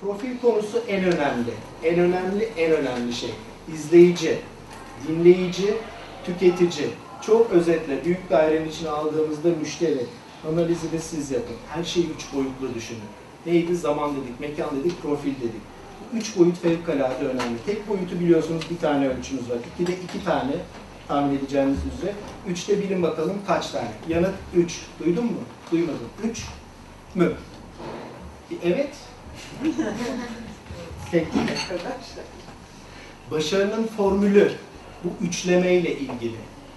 Profil konusu en önemli. En önemli, en önemli şey. İzleyici, dinleyici, tüketici. Çok özetle büyük dairenin içine aldığımızda müşteri. Analizi de siz yapın. Her şeyi üç boyutlu düşünün. Neydi? Zaman dedik, mekan dedik, profil dedik. Üç boyut fevkalade önemli. Tek boyutu biliyorsunuz bir tane ölçümüz var. İkide iki tane tahmin edeceğiniz üzere. Üçte bilin bakalım kaç tane? Yanıt üç. Duydun mu? Duymadın. Üç mü? Evet. Peki. Başarının formülü bu üçlemeyle ilgili.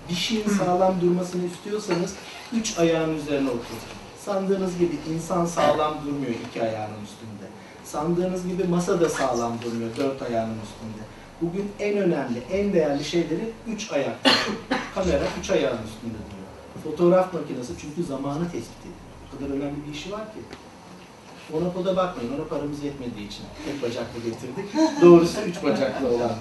Bir şeyin sağlam durmasını istiyorsanız üç ayağın üzerine oturun. Sandığınız gibi insan sağlam durmuyor iki ayağının üstünde. Sandığınız gibi masa da sağlam durmuyor dört ayağının üstünde. Bugün en önemli, en değerli şeyleri üç ayak. Kamera üç ayağın üstünde duruyor. Fotoğraf makinesi çünkü zamanı tespit ediyor. O kadar önemli bir işi var ki. Monopoda bakmayın, ona paramız yetmediği için tek bacaklı getirdik. Doğrusu üç bacaklı olan.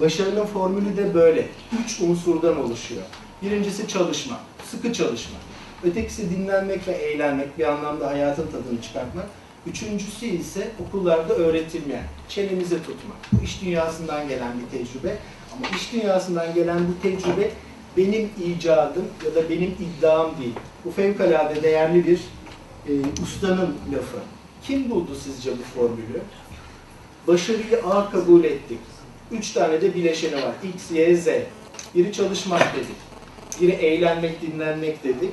Başarının formülü de böyle. Üç unsurdan oluşuyor. Birincisi çalışma, sıkı çalışma. Ötekisi dinlenmek ve eğlenmek, bir anlamda hayatın tadını çıkartmak. Üçüncüsü ise okullarda öğretilmeyen, çenemizi tutmak. Bu iş dünyasından gelen bir tecrübe. Ama iş dünyasından gelen bu tecrübe benim icadım ya da benim iddiam değil. Bu fevkalade değerli bir e, ustanın lafı. Kim buldu sizce bu formülü? Başarıyı A kabul ettik. Üç tane de bileşeni var. X, Y, Z. Biri çalışmak dedik. Biri eğlenmek, dinlenmek dedik.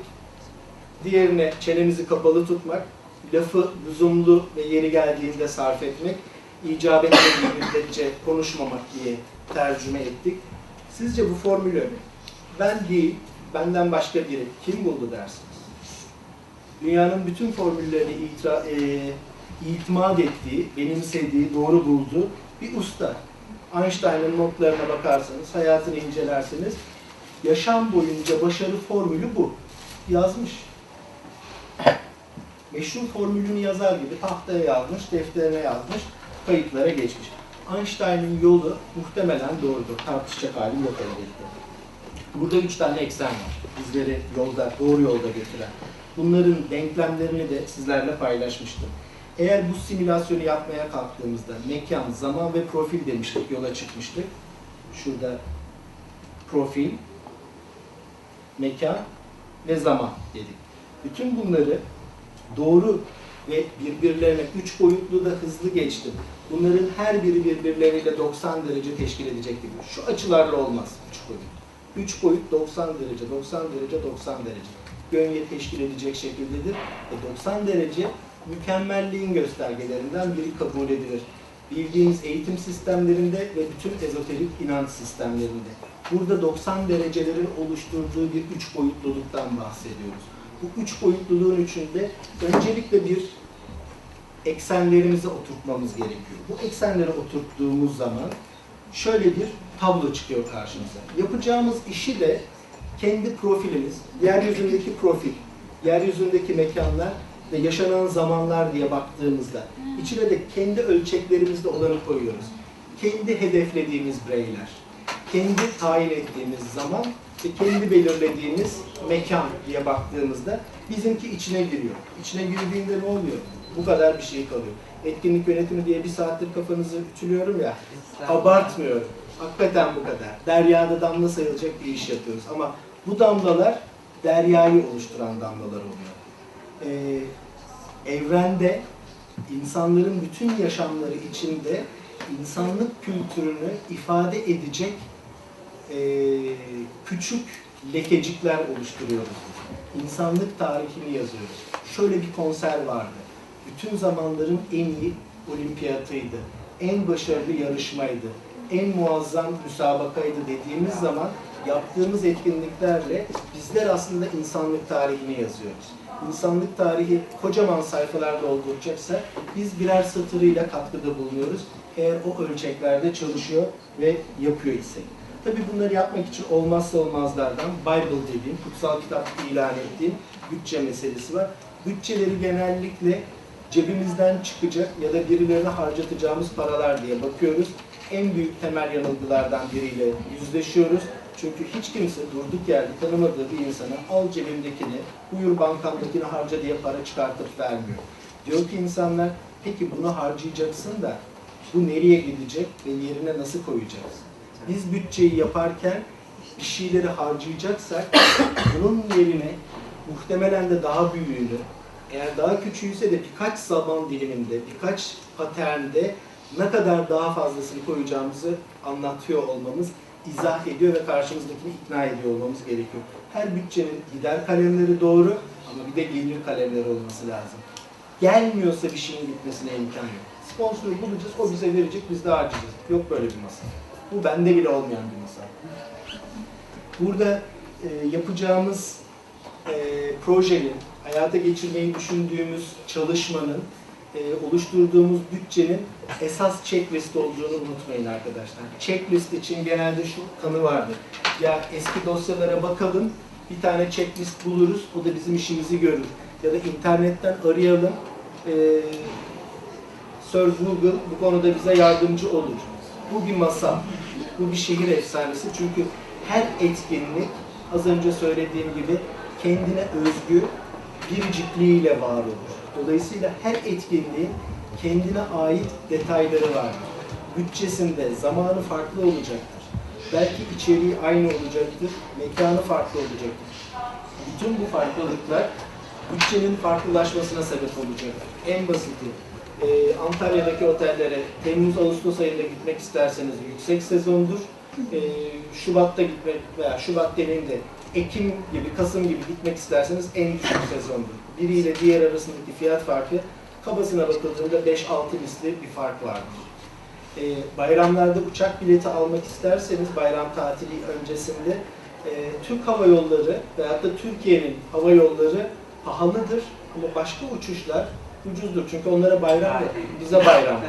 Diğerine çenemizi kapalı tutmak. Lafı lüzumlu ve yeri geldiğinde sarf etmek. icap etmediği müddetçe konuşmamak diye tercüme ettik. Sizce bu formülü ben değil, benden başka biri kim buldu dersiniz? Dünyanın bütün formüllerini itira, e, itimat ettiği, benimsediği, doğru bulduğu bir usta. Einstein'ın notlarına bakarsanız, hayatını incelerseniz, yaşam boyunca başarı formülü bu. Yazmış. Meşhur formülünü yazar gibi tahtaya yazmış, defterine yazmış, kayıtlara geçmiş. Einstein'ın yolu muhtemelen doğrudur. Tartışacak halim yok elbette. Burada üç tane eksen var. Bizleri yolda, doğru yolda götüren. Bunların denklemlerini de sizlerle paylaşmıştım. Eğer bu simülasyonu yapmaya kalktığımızda mekan, zaman ve profil demiştik, yola çıkmıştık. Şurada profil, mekan ve zaman dedik. Bütün bunları doğru ve birbirlerine üç boyutlu da hızlı geçtim. Bunların her biri birbirleriyle 90 derece teşkil edecektir. Şu açılarla olmaz üç boyut. Üç boyut 90 derece, 90 derece, 90 derece. Gönye teşkil edecek şekildedir. E 90 derece mükemmelliğin göstergelerinden biri kabul edilir. Bildiğiniz eğitim sistemlerinde ve bütün ezoterik inanç sistemlerinde. Burada 90 derecelerin oluşturduğu bir üç boyutluluktan bahsediyoruz. Bu üç boyutluluğun içinde öncelikle bir eksenlerimizi oturtmamız gerekiyor. Bu eksenleri oturttuğumuz zaman şöyle bir tablo çıkıyor karşımıza. Yapacağımız işi de kendi profilimiz, yeryüzündeki profil, yeryüzündeki mekanlar ve yaşanan zamanlar diye baktığımızda içine de kendi ölçeklerimizde olanı koyuyoruz. Kendi hedeflediğimiz bireyler, kendi tayin ettiğimiz zaman ve kendi belirlediğimiz mekan diye baktığımızda bizimki içine giriyor. İçine girdiğinde ne oluyor? Bu kadar bir şey kalıyor. Etkinlik yönetimi diye bir saattir kafanızı ütülüyorum ya, abartmıyorum. Hakikaten bu kadar. Deryada damla sayılacak bir iş yapıyoruz ama bu damlalar deryayı oluşturan damlalar oluyor. Ee, evrende insanların bütün yaşamları içinde insanlık kültürünü ifade edecek ee, küçük lekecikler oluşturuyoruz. İnsanlık tarihini yazıyoruz. Şöyle bir konser vardı. Bütün zamanların en iyi olimpiyatıydı. En başarılı yarışmaydı. En muazzam müsabakaydı dediğimiz zaman yaptığımız etkinliklerle bizler aslında insanlık tarihini yazıyoruz. İnsanlık tarihi kocaman sayfalarda olduracaksa biz birer satırıyla katkıda bulunuyoruz. Eğer o ölçeklerde çalışıyor ve yapıyor isek. Tabii bunları yapmak için olmazsa olmazlardan Bible dediğim, kutsal kitap ilan ettiğim bütçe meselesi var. Bütçeleri genellikle cebimizden çıkacak ya da birilerine harcatacağımız paralar diye bakıyoruz. En büyük temel yanılgılardan biriyle yüzleşiyoruz. Çünkü hiç kimse durduk yerde tanımadığı bir insana al cebimdekini, buyur bankamdakini harca diye para çıkartıp vermiyor. Diyor ki insanlar Peki bunu harcayacaksın da bu nereye gidecek ve yerine nasıl koyacaksın? Biz bütçeyi yaparken bir şeyleri harcayacaksak bunun yerine muhtemelen de daha büyüğünü, eğer daha küçüğüyse de birkaç zaman diliminde, birkaç paternde ne kadar daha fazlasını koyacağımızı anlatıyor olmamız, izah ediyor ve karşımızdakini ikna ediyor olmamız gerekiyor. Her bütçenin gider kalemleri doğru ama bir de gelir kalemleri olması lazım. Gelmiyorsa bir şeyin gitmesine imkan yok. Sponsoru bulacağız, o bize verecek, biz de harcayacağız. Yok böyle bir masa. Bu bende bile olmayan bir masa. Burada e, yapacağımız e, projenin, hayata geçirmeyi düşündüğümüz çalışmanın, e, oluşturduğumuz bütçenin esas checklist olduğunu unutmayın arkadaşlar. Checklist için genelde şu kanı vardır. Ya eski dosyalara bakalım, bir tane checklist buluruz, o da bizim işimizi görür. Ya da internetten arayalım, e, Sir Google bu konuda bize yardımcı olur. Bu bir masa, bu bir şehir efsanesi çünkü her etkinlik az önce söylediğim gibi kendine özgü biricikliğiyle var olur. Dolayısıyla her etkinliğin kendine ait detayları vardır. Bütçesinde zamanı farklı olacaktır. Belki içeriği aynı olacaktır, mekanı farklı olacaktır. Bütün bu farklılıklar bütçenin farklılaşmasına sebep olacaktır. En basiti, e, Antalya'daki otellere Temmuz-Ağustos ayında gitmek isterseniz yüksek sezondur. E, Şubat'ta gitmek veya Şubat demeyeyim de Ekim gibi, Kasım gibi gitmek isterseniz en düşük sezondur. Biriyle diğer arasındaki fiyat farkı kabasına bakıldığında 5-6 misli bir fark vardır. E, bayramlarda uçak bileti almak isterseniz bayram tatili öncesinde e, Türk Hava Yolları veyahut da Türkiye'nin hava yolları pahalıdır ama başka uçuşlar ucuzdur. Çünkü onlara bayram bize bayram var.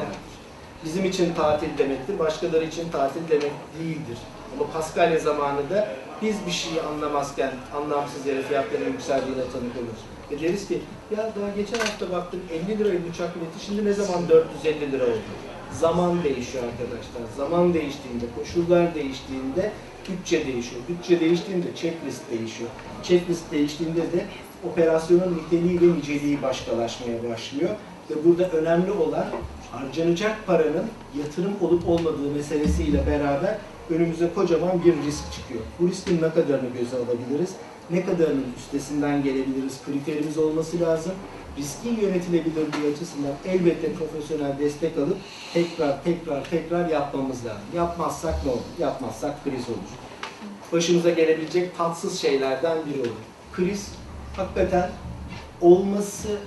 Bizim için tatil demektir, başkaları için tatil demek değildir. Ama Paskalya zamanında biz bir şeyi anlamazken anlamsız yere fiyatların yükseldiğine tanık oluruz. Ve deriz ki ya daha geçen hafta baktım 50 liraydı uçak bileti şimdi ne zaman 450 lira oldu? Zaman değişiyor arkadaşlar. Zaman değiştiğinde, koşullar değiştiğinde bütçe değişiyor. Bütçe değiştiğinde checklist değişiyor. Checklist değiştiğinde de operasyonun niteliği ve niceliği başkalaşmaya başlıyor. Ve burada önemli olan harcanacak paranın yatırım olup olmadığı meselesiyle beraber önümüze kocaman bir risk çıkıyor. Bu riskin ne kadarını göze alabiliriz? Ne kadarının üstesinden gelebiliriz? Kriterimiz olması lazım. Riskin yönetilebilirliği açısından elbette profesyonel destek alıp tekrar tekrar tekrar yapmamız lazım. Yapmazsak ne olur? Yapmazsak kriz olur. Başımıza gelebilecek tatsız şeylerden biri olur. Kriz hakikaten olması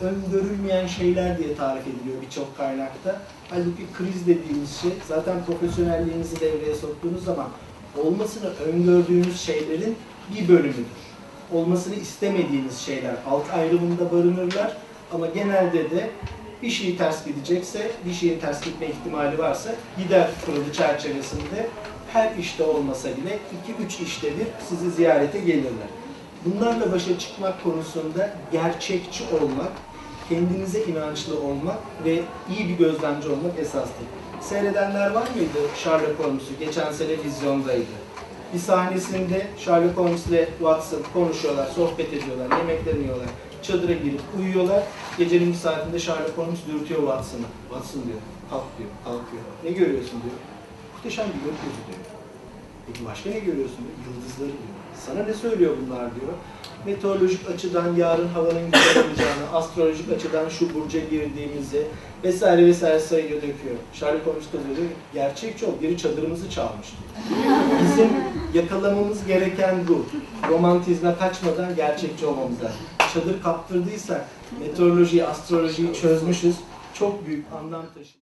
öngörülmeyen şeyler diye tarif ediliyor birçok kaynakta. Halbuki kriz dediğimiz şey zaten profesyonelliğinizi devreye soktuğunuz zaman olmasını öngördüğünüz şeylerin bir bölümüdür. Olmasını istemediğiniz şeyler alt ayrımında barınırlar ama genelde de bir şey ters gidecekse, bir şeyin ters gitme ihtimali varsa gider kuralı çerçevesinde her işte olmasa bile 2-3 işte bir sizi ziyarete gelirler. Bunlarla başa çıkmak konusunda gerçekçi olmak, kendinize inançlı olmak ve iyi bir gözlemci olmak esastır. Seyredenler var mıydı Sherlock Holmes'u? Geçen sene vizyondaydı. Bir sahnesinde Sherlock Holmes ile Watson konuşuyorlar, sohbet ediyorlar, yemeklerini yiyorlar. Çadıra girip uyuyorlar. Gecenin bir saatinde Sherlock Holmes dürtüyor Watson'ı. Watson diyor, kalk diyor, kalkıyor. Ne görüyorsun diyor. Muhteşem bir gökyüzü diyor. Peki başka ne görüyorsun diyor. Yıldızları diyor. Sana ne söylüyor bunlar diyor. Meteorolojik açıdan yarın havanın güzel olacağını, astrolojik açıdan şu burca girdiğimizi vesaire vesaire sayıyor döküyor. Sherlock Holmes da diyor, gerçekçi ol, biri çadırımızı çalmış diyor. Bizim yakalamamız gereken bu. Romantizme kaçmadan gerçekçi olmamız lazım. Çadır kaptırdıysak meteorolojiyi, astrolojiyi çözmüşüz. Çok büyük anlam taşıyor.